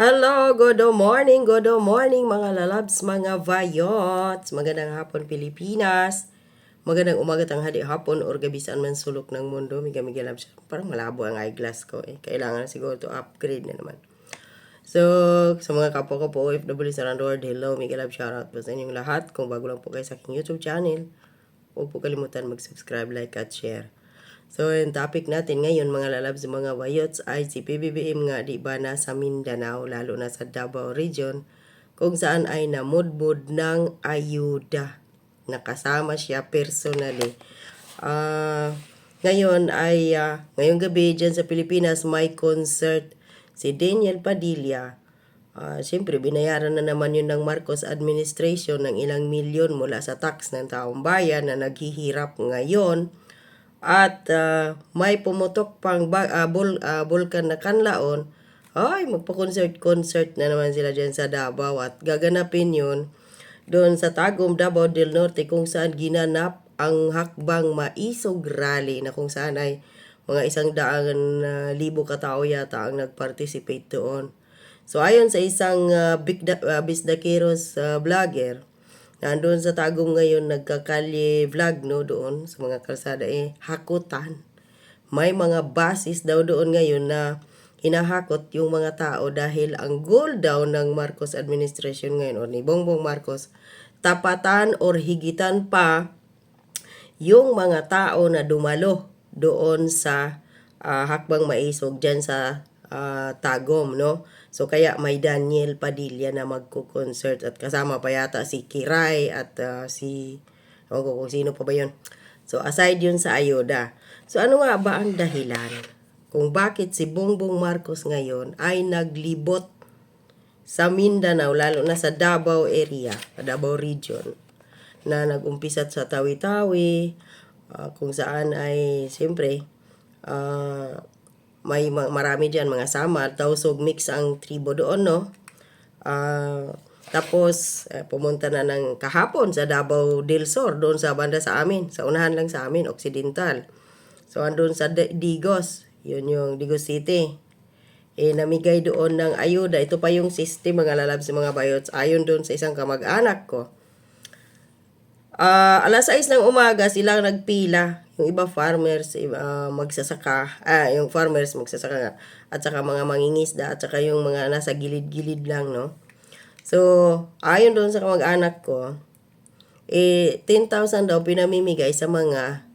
Hello, good morning, good morning mga lalabs, mga vayots. Magandang hapon Pilipinas. Magandang umaga tanghali hapon or gabi saan man sulok ng mundo. Miga miga labs. Parang malabo ang eyeglass ko eh. Kailangan siguro to upgrade na naman. So, sa mga kapwa ko po OFW sa world, hello, Miguel Lab, shoutout po sa inyong lahat. Kung bago lang po kayo sa aking YouTube channel, huwag po kalimutan mag-subscribe, like, at share. So, yung topic natin ngayon, mga lalabs, mga wayots, ay si PBBM nga, di ba, nasa Mindanao, lalo na sa Davao Region, kung saan ay namudbud ng ayuda. Nakasama siya personally. Ah, ngayon ay, ah, ngayong gabi dyan sa Pilipinas, may concert si Daniel Padilla. Ah, Siyempre, binayaran na naman yun ng Marcos administration ng ilang milyon mula sa tax ng taong bayan na naghihirap ngayon. At ah, may pumutok pang ba- ah, bul- ah, bulkan na kanlaon. Ay, magpa-concert-concert na naman sila dyan sa Davao at gaganapin yun doon sa Tagum, Davao del Norte kung saan ginanap ang hakbang maisog rally na kung saan ay mga isang daan na libo katao yata ang nag-participate doon. So ayon sa isang uh, Bigda, uh, Bisdakeros uh, vlogger, nandun sa Tagum ngayon nagkakalye vlog no doon sa mga kalsada eh hakutan. May mga basis daw doon ngayon na hinahakot yung mga tao dahil ang goal daw ng Marcos administration ngayon o ni Bongbong Marcos tapatan or higitan pa yung mga tao na dumalo doon sa ah, hakbang maisog dyan sa ah, Tagum, no? So, kaya may Daniel Padilla na magko-concert at kasama pa yata si Kiray at ah, si, ewan ko sino pa ba yun. So, aside yun sa ayuda. So, ano nga ba ang dahilan kung bakit si Bongbong Marcos ngayon ay naglibot sa Mindanao, lalo na sa Davao area, Davao region, na nag-umpisa sa Tawi-Tawi, ah, kung saan ay, siyempre, ah, may ma- marami dyan mga sama, tausog mix ang tribo doon, no? Ah, tapos, eh, pumunta na ng kahapon sa Davao del Sur, doon sa banda sa amin, sa unahan lang sa amin, Occidental. So, andun sa Digos, yun yung Digos City eh, namigay doon ng ayuda. Ito pa yung system, mga lalabs, mga bayots, ayon doon sa isang kamag-anak ko. Ah, alas 6 ng umaga sila nagpila. Yung iba farmers, iba, ah, magsasaka. Ah, yung farmers magsasaka nga. At saka mga mangingisda. At saka yung mga nasa gilid-gilid lang, no? So, ayon doon sa kamag-anak ko, eh, 10,000 daw pinamimigay sa mga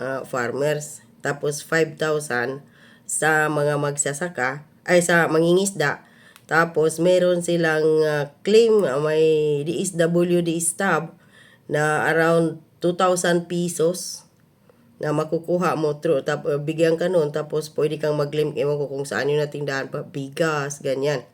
ah, farmers. Tapos 5,000 sa mga magsasaka, ay sa mangingisda. Tapos meron silang ah, claim, ah, may DSWD stab na around 2,000 pesos na makukuha mo through tapos bigyan ka nun tapos pwede kang mag-claim ewan ko kung saan yung natindahan pa bigas ganyan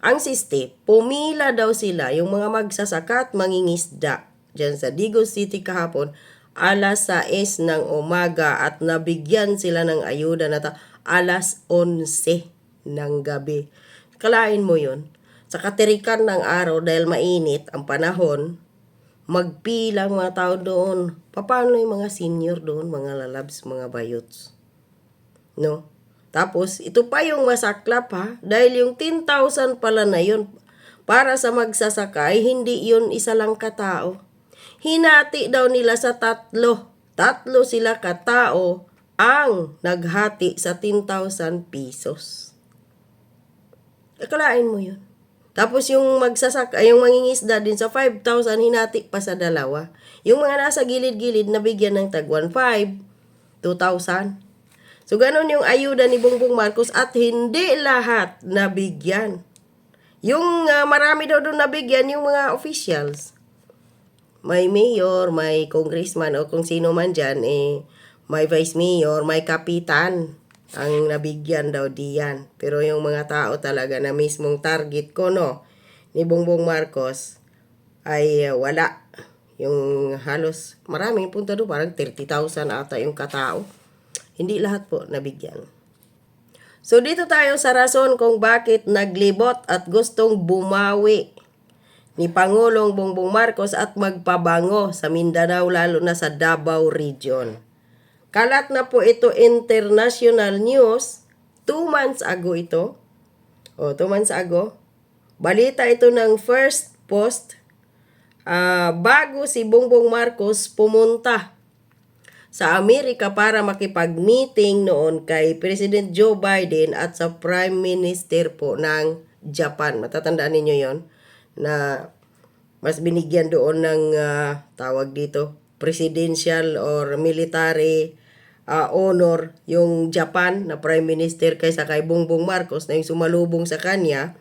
ang siste, pumila daw sila yung mga magsasaka at mangingisda dyan sa Digos City kahapon alas 6 ng umaga at nabigyan sila ng ayuda na ta alas 11 ng gabi. Kalain mo yun. Sa katirikan ng araw dahil mainit ang panahon, magpila ang mga tao doon. Paano yung mga senior doon, mga lalabs, mga bayots? No? Tapos, ito pa yung masaklap ha. Dahil yung 10,000 pala na yun, para sa magsasakay, hindi yun isa lang katao. Hinati daw nila sa tatlo. Tatlo sila katao ang naghati sa 10,000 pesos. Akalain mo yun. Tapos yung magsasak, ay yung mangingisda din sa 5,000, hinati pa sa dalawa. Yung mga nasa gilid-gilid, nabigyan ng tag 1,500, 2,000. So, ganun yung ayuda ni Bongbong Marcos at hindi lahat nabigyan. Yung ah, marami daw doon nabigyan, yung mga officials. May mayor, may congressman o kung sino man dyan, eh, may vice mayor, may kapitan ang nabigyan daw diyan. Pero yung mga tao talaga na mismong target ko, no, ni Bongbong Marcos, ay ah, wala. Yung halos, maraming punta doon, parang 30,000 ata yung katao. Hindi lahat po nabigyan. So dito tayo sa rason kung bakit naglibot at gustong bumawi ni Pangulong Bongbong Marcos at magpabango sa Mindanao lalo na sa Davao Region. Kalat na po ito international news. Two months ago ito. O, two months ago. Balita ito ng first post. Ah, bago si Bongbong Marcos pumunta sa Amerika para makipag-meeting noon kay President Joe Biden at sa Prime Minister po ng Japan. Matatandaan ninyo yon na mas binigyan doon ng ah, tawag dito presidential or military ah, honor yung Japan na Prime Minister kaysa kay Bongbong Marcos na yung sumalubong sa kanya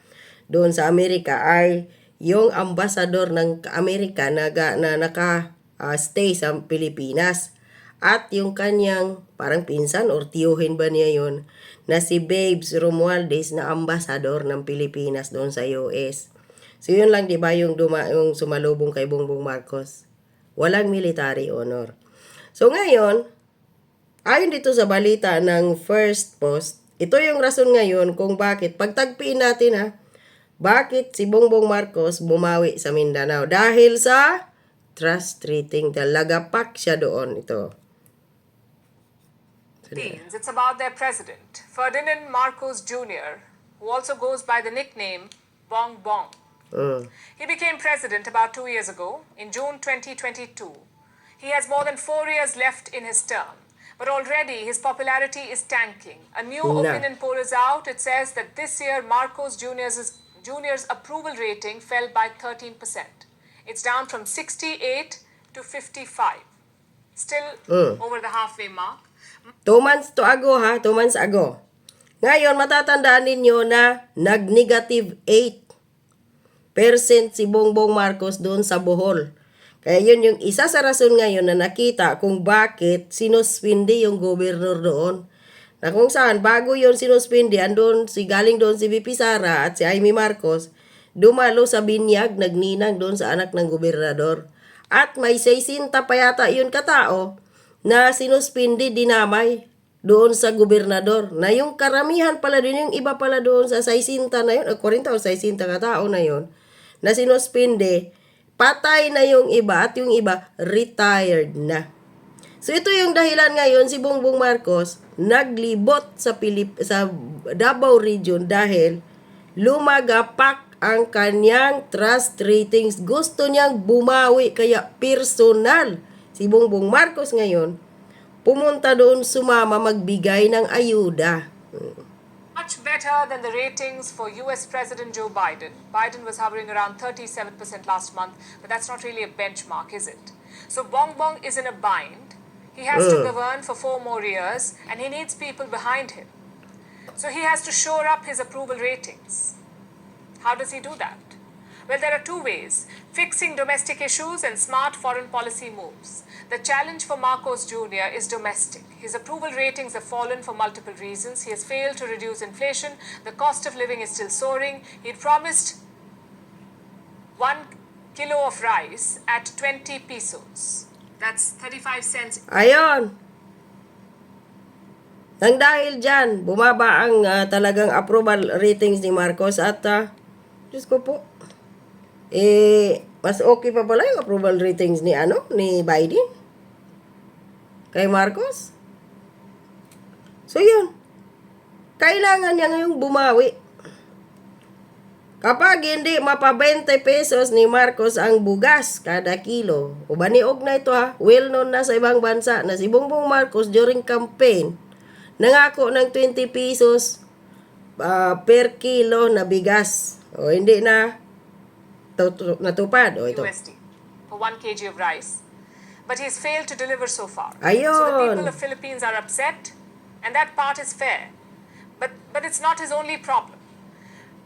doon sa Amerika ay yung ambassador ng Amerika na, na naka ah, stay sa Pilipinas at yung kanyang parang pinsan or tiyuhin ba niya yon na si Babes Romualdez na ambassador ng Pilipinas doon sa US. So yun lang 'di ba yung duma yung sumalubong kay Bongbong Marcos. Walang military honor. So ngayon, ayon dito sa balita ng First Post, ito yung rason ngayon kung bakit pagtagpiin natin ha, bakit si Bongbong Marcos bumawi sa Mindanao dahil sa trust treating lagapak siya doon ito. Philippines. It's about their president, Ferdinand Marcos Jr., who also goes by the nickname Bong Bong. Mm. He became president about two years ago, in June 2022. He has more than four years left in his term, but already his popularity is tanking. A new No. opinion poll is out. It says that this year Marcos Jr.'s, Jr.'s approval rating fell by 13%. It's down from 68 to 55. Still Mm. over the halfway mark. Two months to ago ha, two months ago. Ngayon, matatandaan ninyo na nag-negative 8% si Bongbong Marcos doon sa Bohol. Kaya yun yung isa sa rason ngayon na nakita kung bakit sinuspindi yung gobernur doon. Na kung saan, bago yun sinuspindi, andun si galing doon si VP Sara at si Amy Marcos, dumalo sa binyag, nagninang doon sa anak ng gobernador. At may 60 pa yata yun katao na sinuspindi dinamay doon sa gobernador. Na yung karamihan pala doon, yung iba pala doon sa 60 na yun, o 40 o 60 katao na yun, na sinuspindi, patay na yung iba at yung iba retired na. So ito yung dahilan ngayon si Bongbong Marcos naglibot sa Pilip sa Davao region dahil lumagapak ang kanyang trust ratings. Gusto niyang bumawi kaya personal si Bongbong Marcos ngayon pumunta doon sumama magbigay ng ayuda. Much better than the ratings for US President Joe Biden. Biden was hovering around 37% last month, but that's not really a benchmark, is it? So Bong Bong is in a bind. He has to govern for four more years, and he needs people behind him. So he has to shore up his approval ratings. How does he do that? Well, there are two ways fixing domestic issues and smart foreign policy moves. The challenge for Marcos Jr. is domestic. His approval ratings have fallen for multiple reasons. He has failed to reduce inflation, the cost of living is still soaring. He promised one kilo of rice at 20 pesos. That's 35 cents Ayon. Nang dahil dyan, bumaba ang ah, talagang approval ratings ni Marcos at ah, Diyos ko po, eh, mas okay pa pala yung approval ratings ni ano, ni Biden. Kay Marcos. So yun, kailangan niya ngayong bumawi. Kapag hindi mapa 20 pesos ni Marcos ang bugas kada kilo, o baniog na ito ha, well known na sa ibang bansa na si Bongbong Marcos during campaign, nangako ng 20 pesos ah, per kilo na bigas. O hindi na natupad. O ito. USD for 1 kg of rice. But he's failed to deliver so far. So the people of Philippines are upset, and that part is fair. But, but it's not his only problem.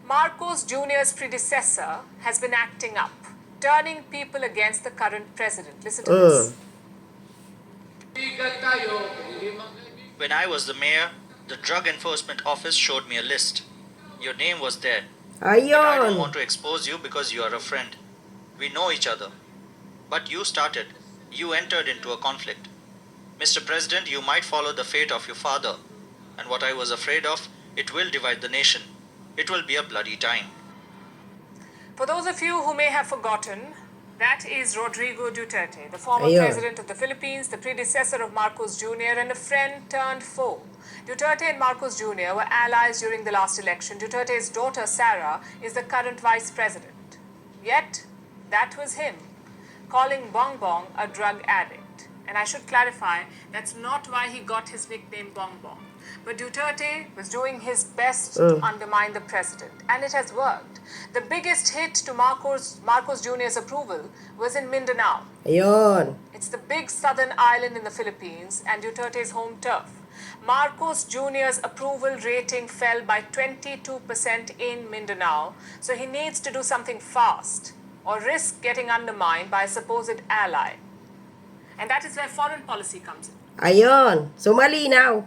Marcos Jr.'s predecessor has been acting up, turning people against the current president. Listen to uh. this. When I was the mayor, the Drug Enforcement Office showed me a list. Your name was there. I don't want to expose you because you are a friend. We know each other. But you started. You entered into a conflict. Mr. President, you might follow the fate of your father. And what I was afraid of, it will divide the nation. It will be a bloody time. For those of you who may have forgotten, that is Rodrigo Duterte, the former Ayun. president of the Philippines, the predecessor of Marcos Jr., and a friend turned foe. Duterte and Marcos Jr. were allies during the last election. Duterte's daughter, Sarah, is the current vice president. Yet, that was him, calling Bong Bong a drug addict. And I should clarify, that's not why he got his nickname Bong Bong. But Duterte was doing his best to oh. undermine the president, and it has worked. The biggest hit to Marcos, Marcos Jr.'s approval was in Mindanao. Ayun. It's the big southern island in the Philippines and Duterte's home turf. Marcos Jr.'s approval rating fell by 22% in Mindanao, so he needs to do something fast or risk getting undermined by a supposed ally. And that is where foreign policy comes in. Ayun. So, malinaw.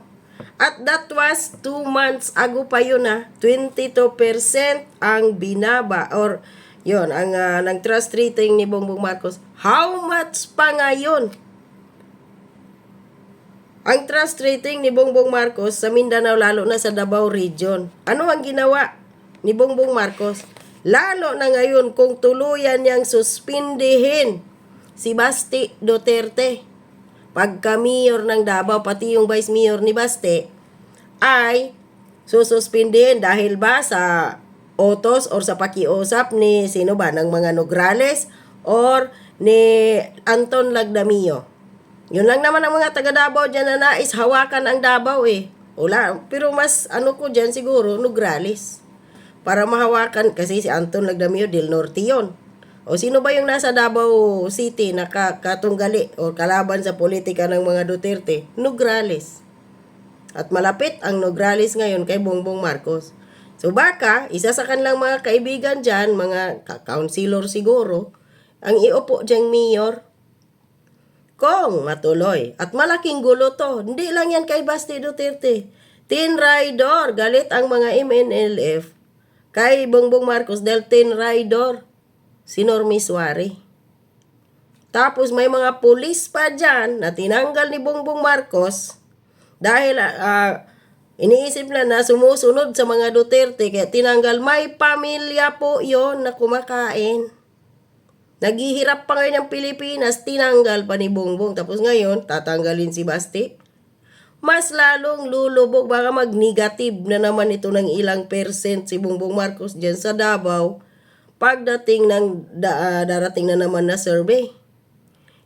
At that was two months ago pa yun ha. 22% ang binaba or yon ang ah, nag trust rating ni Bongbong Marcos. How much pa ngayon? Ang trust rating ni Bongbong Marcos sa Mindanao lalo na sa Davao Region. Ano ang ginawa ni Bongbong Marcos? Lalo na ngayon kung tuluyan niyang suspindihin si Basti Duterte pagka mayor ng Davao, pati yung vice mayor ni Baste, ay sususpindihin dahil ba sa otos or sa pakiusap ni sino ba, ng mga Nograles or ni Anton Lagdamio. Yun lang naman ang mga taga Davao dyan na nais hawakan ang Davao eh. Wala, pero mas ano ko dyan siguro, Nograles. Para mahawakan, kasi si Anton Lagdamio del Norte yun. O sino ba yung nasa Davao City na ka- katunggali o kalaban sa politika ng mga Duterte? Nograles. At malapit ang Nograles ngayon kay Bongbong Marcos. So baka, isa sa kanilang mga kaibigan dyan, mga ka-counselor siguro, ang iupo diyang mayor, kung matuloy. At malaking gulo to. Hindi lang yan kay Basti Duterte. Tin Raidor, galit ang mga MNLF kay Bongbong Marcos dahil Tin Raidor si Normie Suare. Tapos may mga pulis pa dyan na tinanggal ni Bongbong Marcos dahil ah, iniisip na na sumusunod sa mga Duterte kaya tinanggal may pamilya po yon na kumakain. Naghihirap pa ngayon ang Pilipinas, tinanggal pa ni Bongbong. Tapos ngayon, tatanggalin si Basti. Mas lalong lulubog, baka mag-negative na naman ito ng ilang percent si Bongbong Marcos dyan sa Davao pagdating ng da- ah, darating na naman na survey.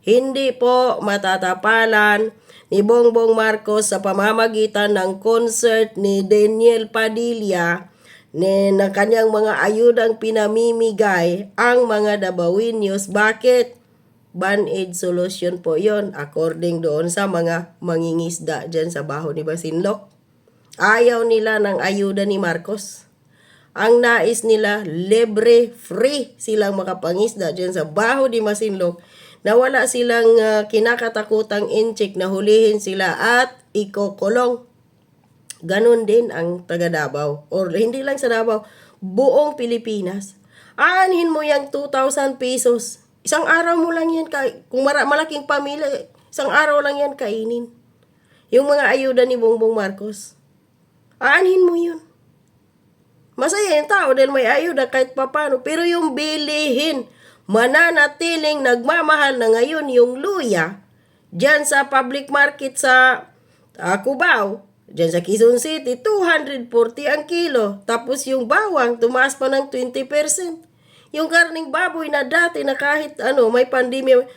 Hindi po matatapalan ni Bongbong Marcos sa pamamagitan ng concert ni Daniel Padilla ni ng kanyang mga ayudang pinamimigay ang mga Dabawinyos. Bakit? Band-aid solution po yon according doon sa mga mangingisda dyan sa baho ni Basinlok. Ayaw nila ng ayuda ni Marcos. Ang nais nila, libre, free silang makapangisda dyan sa baho ni Masinlok na wala silang ah, kinakatakutang incheck na hulihin sila at ikokulong. Ganon din ang taga Davao. Or hindi lang sa Davao, buong Pilipinas. Aanhin mo yung 2,000 pesos. Isang araw mo lang yan, kung mara- malaking pamilya, isang araw lang yan kainin. Yung mga ayuda ni Bongbong Marcos. Aanhin mo yun. Masaya yung tao dahil may ayuda kahit papano. Pero yung bilihin, mananatiling nagmamahal na ngayon yung luya, dyan sa public market sa uh, Cubao, dyan sa Quezon City, 240 ang kilo. Tapos yung bawang, tumaas pa ng 20%. Yung karning baboy na dati na kahit ano, may pandemya,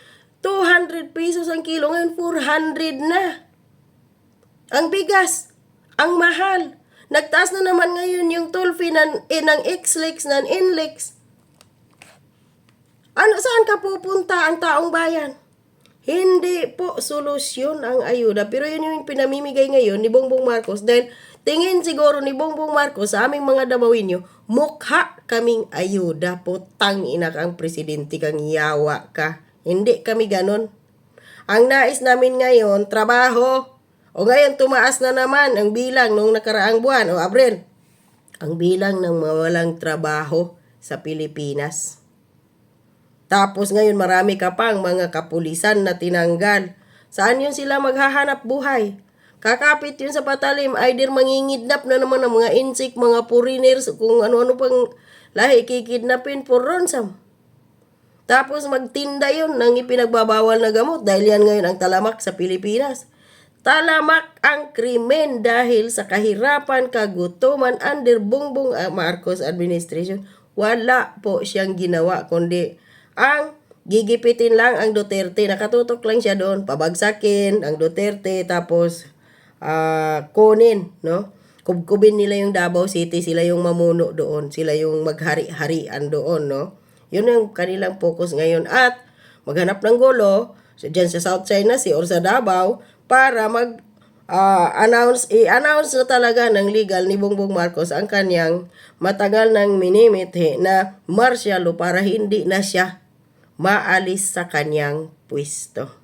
200 pesos ang kilo, ngayon 400 na. Ang bigas, ang mahal. Nagtaas na naman ngayon yung toll fee ng, eh, ng XLEX, ng INLEX. Ano, saan ka pupunta ang taong bayan? Hindi po solusyon ang ayuda. Pero yun yung pinamimigay ngayon ni Bongbong Marcos dahil tingin siguro ni Bongbong Marcos sa aming mga Davawinyo, mukha kaming ayuda. Putang ina kang presidente kang yawa ka. Hindi kami ganon. Ang nais namin ngayon, trabaho. O ngayon, tumaas na naman ang bilang nung nakaraang buwan o Abril. Ang bilang ng mawalang trabaho sa Pilipinas. Tapos ngayon marami ka pang mga kapulisan na tinanggal. Saan yun sila maghahanap buhay? Kakapit yun sa patalim, either mangingidnap na naman ng mga insik, mga foreigners, kung ano-ano pang lahi, kikidnapin for ransom. Tapos magtinda yun ng ipinagbabawal na gamot dahil yan ngayon ang talamak sa Pilipinas. Talamak ang krimen dahil sa kahirapan, kagutuman under Bongbong ah, Marcos administration. Wala po siyang ginawa kundi ang gigipitin lang ang Duterte. Nakatutok lang siya doon. Pabagsakin ang Duterte tapos ah kunin, no? Kubkubin nila yung Davao City, sila yung mamuno doon, sila yung maghari-harian doon, no? Yun ang kanilang focus ngayon. At maghanap ng gulo, so dyan sa South China Sea or sa Davao, para mag ah, announce, i-announce na talaga ng legal ni Bongbong Marcos ang kanyang matagal nang minimithi na martial para hindi na siya maalis sa kanyang pwesto.